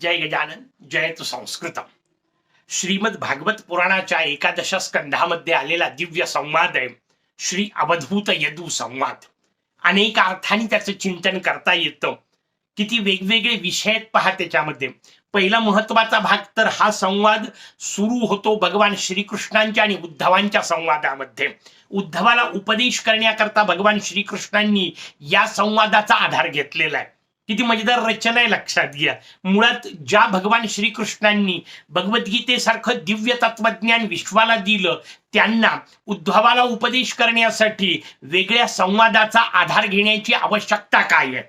जय गजानन जयतु संस्कृत श्रीमद भागवत पुराणाच्या एकादश स्कंधामध्ये आलेला दिव्य संवाद आहे. श्री अवधूत यदू संवाद. अनेक अर्थाने त्याचं चिंतन करता येतं. किती वेगवेगळे विषय आहेत पहा त्याच्यामध्ये. पहिला महत्त्वाचा भाग तर हा संवाद सुरू होतो भगवान श्रीकृष्णांच्या आणि उद्धवांच्या संवादामध्ये. उद्धवाला उपदेश करण्याकरता भगवान श्रीकृष्णांनी या संवादाचा आधार घेतलेला आहे. किती मजेदार रचना आहे लक्षात घ्या. मुळात ज्या भगवान श्रीकृष्णांनी भगवद्गीतेसारखं दिव्य तत्वज्ञान विश्वाला दिलं त्यांना उद्धवाला उपदेश करण्यासाठी वेगळ्या संवादाचा आधार घेण्याची आवश्यकता काय आहे?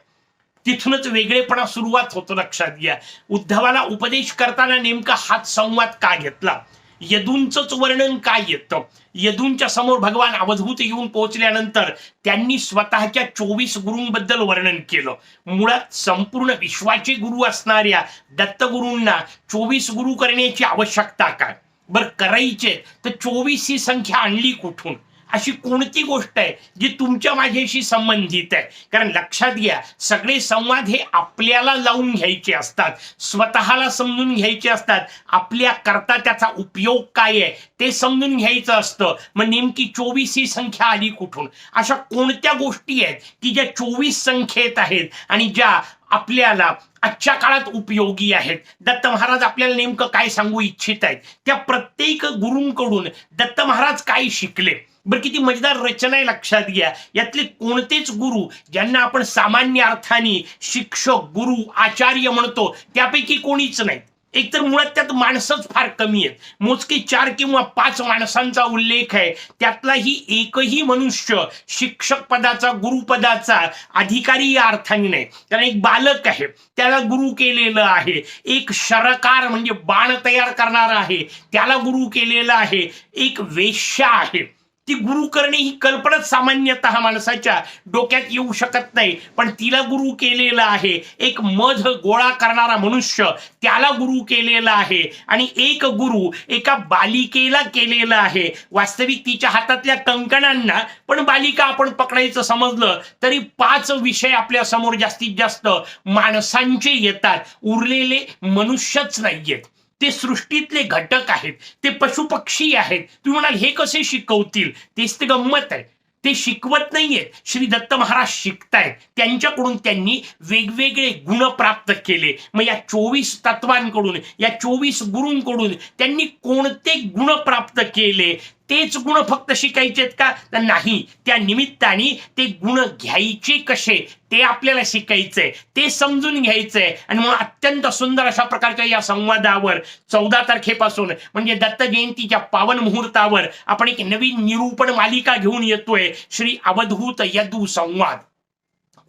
तिथूनच वेगळेपणा सुरुवात होतो लक्षात घ्या. उद्धवाला उपदेश करताना नेमका हाच संवाद का घेतला? यदूंचंच वर्णन काय येतं? यदूंच्या समोर भगवान अवधूत येऊन पोहोचल्यानंतर त्यांनी स्वतःच्या चोवीस गुरूंबद्दल वर्णन केलं. मुळात संपूर्ण विश्वाचे गुरु असणाऱ्या दत्तगुरूंना चोवीस गुरु करण्याची आवश्यकता काय? बरं करायचे तर चोवीस ही संख्या आणली कुठून? अशी कोणती गोष्ट आहे जी तुमच्या माझ्याशी संबंधित आहे? कारण लक्षात घ्या सगळे संवाद हे आपल्याला लावून घ्यायचे असतात. स्वतःला समजून घ्यायचे असतात. आपल्या करता त्याचा उपयोग काय आहे ते समजून घ्यायचं असतं. मग नेमकी चोवीस ही संख्या आली कुठून? अशा कोणत्या गोष्टी आहेत की ज्या चोवीस संख्येत आहेत आणि ज्या आपल्याला आजच्या काळात उपयोगी आहेत. दत्त महाराज आपल्याला नेमकं काय सांगू इच्छित आहेत? त्या प्रत्येक गुरूंकडून दत्त महाराज काय शिकले? बरं किती मजेदार रचना आहे लक्षात घ्या. यातले कोणतेच गुरु ज्यांना आपण सामान्य अर्थाने शिक्षक गुरु आचार्य म्हणतो त्यापैकी कोणीच नाहीत. एकतर मुळात त्यात माणसंच फार कमी आहेत. मोजके चार किंवा पाच माणसांचा उल्लेख आहे. त्यातलाही एकही मनुष्य शिक्षक पदाचा गुरुपदाचा अधिकारी या अर्थाने नाही. कारण एक बालक आहे. त्याला गुरु केलेलं आहे. एक शरकार म्हणजे बाण तयार करणारा आहे. त्याला गुरु केलेलं आहे. एक वेश्या आहे. ती गुरु करणे ही कल्पनाच सामान्यतः माणसाच्या डोक्यात येऊ शकत नाही. पण तिला गुरु केलेलं आहे. एक मध गोळा करणारा मनुष्य त्याला गुरु केलेला आहे. आणि एक गुरु एका बालिकेला केलेला आहे. वास्तविक तिच्या हातातल्या कंकणांना पण बालिका आपण पकडायचं समजलं तरी पाच विषय आपल्यासमोर जास्तीत जास्त माणसांचे येतात. उरलेले मनुष्यच नाहीयेत. ते सृष्टीतले घटक आहेत ते पशुपक्षी आहेत. तुम्ही म्हणाल हे कसे शिकवतील? तेच ते गंमत आहे. ते शिकवत नाहीयेत. श्री दत्त महाराज शिकतायत. त्यांच्याकडून त्यांनी वेगवेगळे गुण प्राप्त केले. मग या चोवीस तत्वांकडून या चोवीस गुरूंकडून त्यांनी कोणते गुण प्राप्त केले? तेच गुण फक्त शिकायचेत का? तर नाही. त्या निमित्ताने ते गुण घ्यायचे कसे? ते आपल्याला शिकायचंय. ते समजून घ्यायचंय. आणि म्हणून अत्यंत सुंदर अशा प्रकारच्या या संवादावर चौदा तारखेपासून म्हणजे दत्त जयंतीच्या पावन मुहूर्तावर आपण एक नवीन निरूपण मालिका घेऊन येतोय. श्री अवधूत यदू संवाद.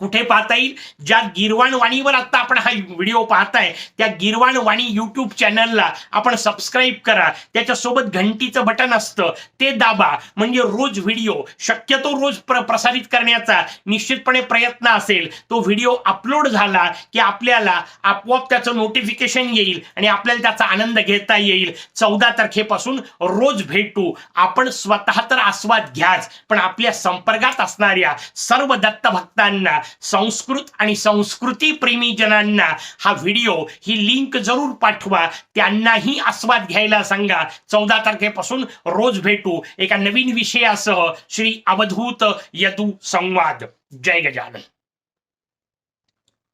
कुठे पाहता येईल? ज्या गिरवाण वाणीवर आता आपण हा व्हिडिओ पाहताय त्या गिरवाण वाणी युट्यूब चॅनलला आपण सबस्क्राईब करा. त्याच्यासोबत घंटीचं बटन असतं ते दाबा. म्हणजे रोज व्हिडिओ शक्यतो रोज प्र प्रसारित करण्याचा निश्चितपणे प्रयत्न असेल तो व्हिडिओ अपलोड झाला की आपल्याला आपोआप त्याचं नोटिफिकेशन येईल आणि आपल्याला त्याचा आनंद घेता येईल. चौदा तारखेपासून रोज भेटू. आपण स्वतः तर आस्वाद घ्याच पण आपल्या संपर्कात असणाऱ्या सर्व दत्त भक्तांना संस्कृत आणि संस्कृती प्रेमी जनांना हा व्हिडिओ ही लिंक जरूर पाठवा. त्यांनाही आस्वाद घ्यायला सांगा. चौदा तारखेपासून रोज भेटू एका नवीन विषयासह श्री अवधूत यदू संवाद. जय गजानन.